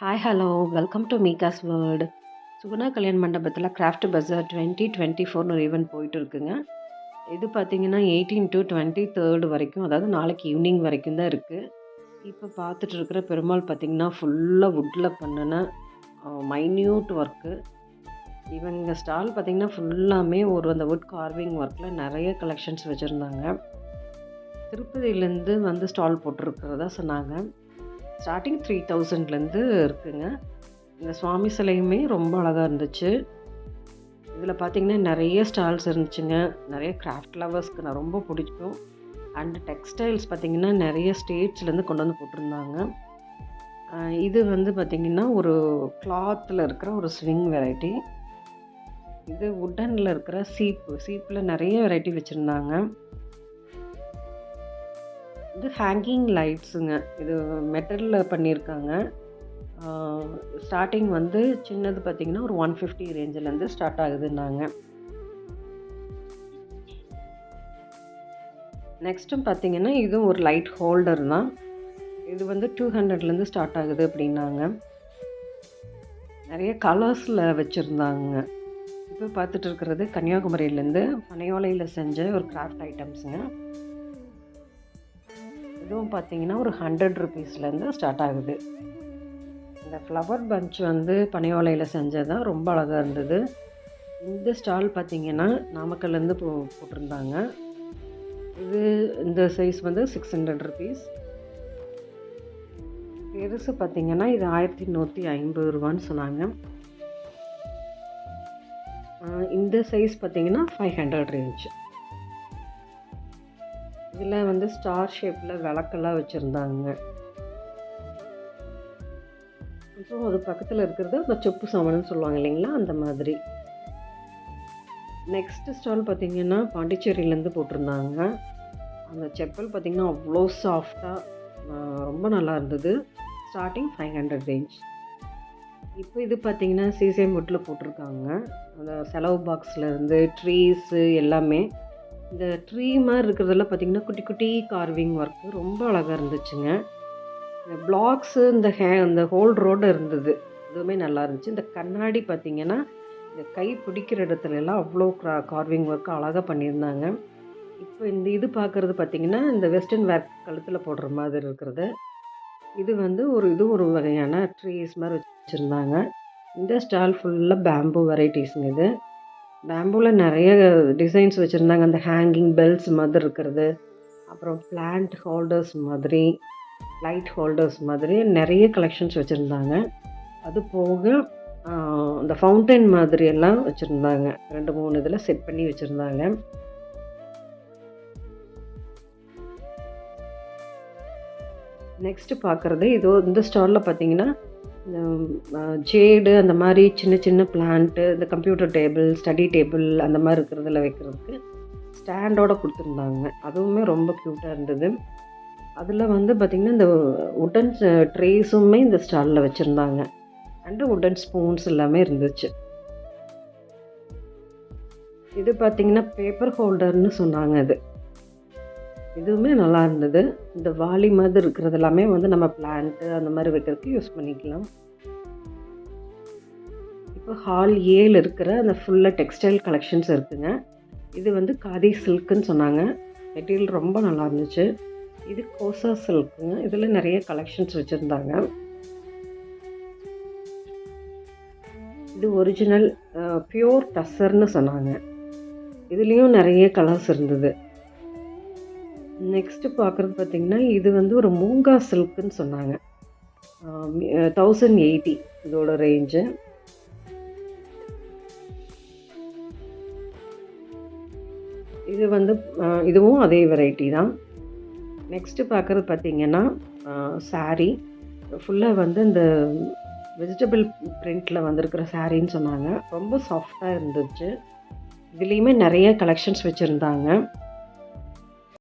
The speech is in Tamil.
ஹாய் ஹலோ வெல்கம் டு மீகாஸ் வேர்ல்டு சுகுணா கல்யாண் மண்டபத்தில் கிராஃப்ட் பஜார் டுவெண்ட்டி டுவெண்ட்டி ஃபோர்னு ஒரு ஈவெண்ட் போயிட்டு இருக்குங்க. இது பார்த்தீங்கன்னா எயிட்டீன் டு டுவெண்ட்டி தேர்டு வரைக்கும் அதாவது நாளைக்கு ஈவினிங் வரைக்கும் தான் இருக்குது இப்போ பார்த்துட்டு இருக்கிற பெருமாள் பார்த்திங்கன்னா ஃபுல்லாக வுட்டில் பண்ணின மைன்யூட் ஒர்க்கு இவங்க ஸ்டால் பார்த்தீங்கன்னா ஃபுல்லாமே ஒரு அந்த வுட் கார்விங் ஒர்க்கில் நிறைய கலெக்ஷன்ஸ் வச்சுருந்தாங்க. திருப்பதியிலேருந்து வந்து ஸ்டால் போட்டிருக்கிறதா சொன்னாங்க. ஸ்டார்டிங் த்ரீ தௌசண்ட்லேருந்து இருக்குங்க. இந்த சுவாமி சிலையுமே ரொம்ப அழகாக இருந்துச்சு. இதில் பார்த்தீங்கன்னா நிறைய ஸ்டால்ஸ் இருந்துச்சுங்க. நிறைய கிராஃப்ட் லவர்ஸ்க்கு நான் ரொம்ப பிடிக்கும். அண்ட் டெக்ஸ்டைல்ஸ் பார்த்திங்கன்னா நிறைய ஸ்டேட்ஸ்லேருந்து கொண்டு வந்து போட்டிருந்தாங்க. இது வந்து பார்த்திங்கன்னா ஒரு கிளாத்தில் இருக்கிற ஒரு ஸ்விங் வெரைட்டி இது உட்டனில் இருக்கிற சீப்பு. சீப்பில் நிறைய வெரைட்டி வச்சுருந்தாங்க. இது ஹேங்கிங் லைட்ஸுங்க இது மெட்டலில் பண்ணியிருக்காங்க ஸ்டார்டிங் வந்து சின்னது பார்த்திங்கன்னா ஒரு ஒன் ஃபிஃப்டி ரேஞ்சிலேருந்து ஸ்டார்ட் ஆகுதுன்னாங்க. நெக்ஸ்ட்டும் பார்த்தீங்கன்னா இதுவும் ஒரு லைட் ஹோல்டர் தான். இது வந்து டூ ஹண்ட்ரட்லேருந்து ஸ்டார்ட் ஆகுது அப்படின்னாங்க. நிறைய கலர்ஸில் வச்சுருந்தாங்க. இப்போ பார்த்துட்டு இருக்கிறது கன்னியாகுமரியிலேருந்து பனையோலையில் செஞ்ச ஒரு கிராஃப்ட் ஐட்டம்ஸுங்க இதுவும் பார்த்தீங்கன்னா ஒரு ஹண்ட்ரட் ருபீஸ்லேருந்து ஸ்டார்ட் ஆகுது. இந்த ஃப்ளவர் பஞ்ச் வந்து பனையோலையில் செஞ்சது தான் ரொம்ப அழகாக இருந்தது. இந்த ஸ்டால் பார்த்தீங்கன்னா நாமக்கல்லேருந்து போ போட்டிருந்தாங்க. இது இந்த சைஸ் வந்து சிக்ஸ் ஹண்ட்ரட் ருபீஸ் பெருசு பார்த்தீங்கன்னா இது ஆயிரத்தி நூற்றி ஐம்பது ரூபான்னு சொன்னாங்க. இந்த சைஸ் பார்த்தீங்கன்னா ஃபைவ் ஹண்ட்ரட் ரேஞ்ச் இதில் வந்து ஸ்டார் ஷேப்பில் விளக்கெல்லாம் வச்சுருந்தாங்க. அப்புறம் அது பக்கத்தில் இருக்கிறது அந்த சொப்பு சாமான்னு சொல்லுவாங்க இல்லைங்களா அந்த மாதிரி. நெக்ஸ்ட் ஸ்டால் பார்த்தீங்கன்னா பாண்டிச்சேரியிலேருந்து போட்டிருந்தாங்க. அந்த செப்பல் பார்த்திங்கன்னா அவ்வளோ சாஃப்டாக ரொம்ப நல்லா இருந்தது. ஸ்டார்டிங் ஃபைவ் ஹண்ட்ரட் ரேஞ்ச் இப்போ இது பார்த்தீங்கன்னா சிசிஎம் முட்டில் போட்டிருக்காங்க. அந்த செலவு பாக்ஸில் இருந்து ட்ரீஸு எல்லாமே இந்த ட்ரீ மாதிரி இருக்கிறதெல்லாம் பார்த்தீங்கன்னா குட்டி குட்டி கார்விங் ஒர்க்கு ரொம்ப அழகாக இருந்துச்சுங்க. இந்த பிளாக்ஸு இந்த ஹே இந்த ஹோல் ரோடு இருந்தது. இதுவுமே நல்லா இருந்துச்சு. இந்த கண்ணாடி பார்த்திங்கன்னா இந்த கை பிடிக்கிற இடத்துல எல்லாம் அவ்வளோ கார்விங் ஒர்க்கு அழகாக பண்ணியிருந்தாங்க. இப்போ இந்த இது பார்க்குறது பார்த்திங்கன்னா இந்த வெஸ்டர்ன் வேர் கழுத்தில் போடுற மாதிரி இருக்கிறது. இது வந்து ஒரு இது ஒரு வகையான ட்ரீஸ் மாதிரி வச்சுருந்தாங்க. இந்த ஸ்டால் ஃபுல்லாக பேம்பு வெரைட்டிஸுங்க இது. பேம்பூவில் நிறைய டிசைன்ஸ் வச்சுருந்தாங்க. அந்த ஹேங்கிங் பெல்ஸ் மாதிரி இருக்கிறது. அப்புறம் பிளான்ட் ஹோல்டர்ஸ் மாதிரி லைட் ஹோல்டர்ஸ் மாதிரி நிறைய கலெக்ஷன்ஸ் வச்சுருந்தாங்க. அது போக இந்த ஃபவுண்டைன் மாதிரி எல்லாம் வச்சுருந்தாங்க. ரெண்டு மூணு இதில் செட் பண்ணி வச்சுருந்தாங்க. நெக்ஸ்ட்டு பார்க்குறது இதோ இந்த ஸ்டாலில் பார்த்தீங்கன்னா இந்த ஜேடு அந்த மாதிரி சின்ன சின்ன பிளான்ட்டு இந்த கம்ப்யூட்டர் டேபிள் ஸ்டடி டேபிள் அந்த மாதிரி இருக்கிறதுல வைக்கிறதுக்கு ஸ்டாண்டோட கொடுத்துருந்தாங்க. அதுவுமே ரொம்ப க்யூட்டாக இருந்தது. அதில் வந்து பார்த்திங்கன்னா இந்த உட்டன் ட்ரேஸுமே இந்த ஸ்டாலில் வச்சுருந்தாங்க. அண்டு உட்டன் ஸ்பூன்ஸ் எல்லாமே இருந்துச்சு. இது பார்த்திங்கன்னா பேப்பர் ஹோல்டர்னு சொன்னாங்க இது இதுவுமே நல்லா இருந்தது. இந்த வாளி மாதிரி இருக்கிறது எல்லாமே வந்து நம்ம பிளான்ட்டு அந்த மாதிரி வைக்கிறதுக்கு யூஸ் பண்ணிக்கலாம். இப்போ ஹால் ஏல இருக்கிற அந்த ஃபுல்லாக டெக்ஸ்டைல் கலெக்ஷன்ஸ் இருக்குங்க. இது வந்து காதி சில்க்குன்னு சொன்னாங்க. மெட்டீரியல் ரொம்ப நல்லா இருந்துச்சு. இது கோசா சில்க்குங்க இதில் நிறைய கலெக்ஷன்ஸ் வச்சுருந்தாங்க. இது ஒரிஜினல் பியோர் டஸ்ஸர்னு சொன்னாங்க. இதுலேயும் நிறைய கலர்ஸ் இருந்தது. நெக்ஸ்ட்டு பார்க்குறது பார்த்திங்கன்னா இது வந்து ஒரு மூங்கா சில்க்குன்னு சொன்னாங்க. தௌசண்ட் எயிட்டி இதோட ரேஞ்சு இது வந்து இதுவும் அதே வெரைட்டி தான். நெக்ஸ்ட்டு பார்க்குறது பார்த்திங்கன்னா சாரீ ஃபுல்லாக வந்து இந்த வெஜிடபிள் பிரிண்டில் வந்திருக்கிற சாரின்னு சொன்னாங்க. ரொம்ப சாஃப்டாக இருந்துச்சு. இதுலேயுமே நிறைய கலெக்ஷன்ஸ் வச்சுருந்தாங்க.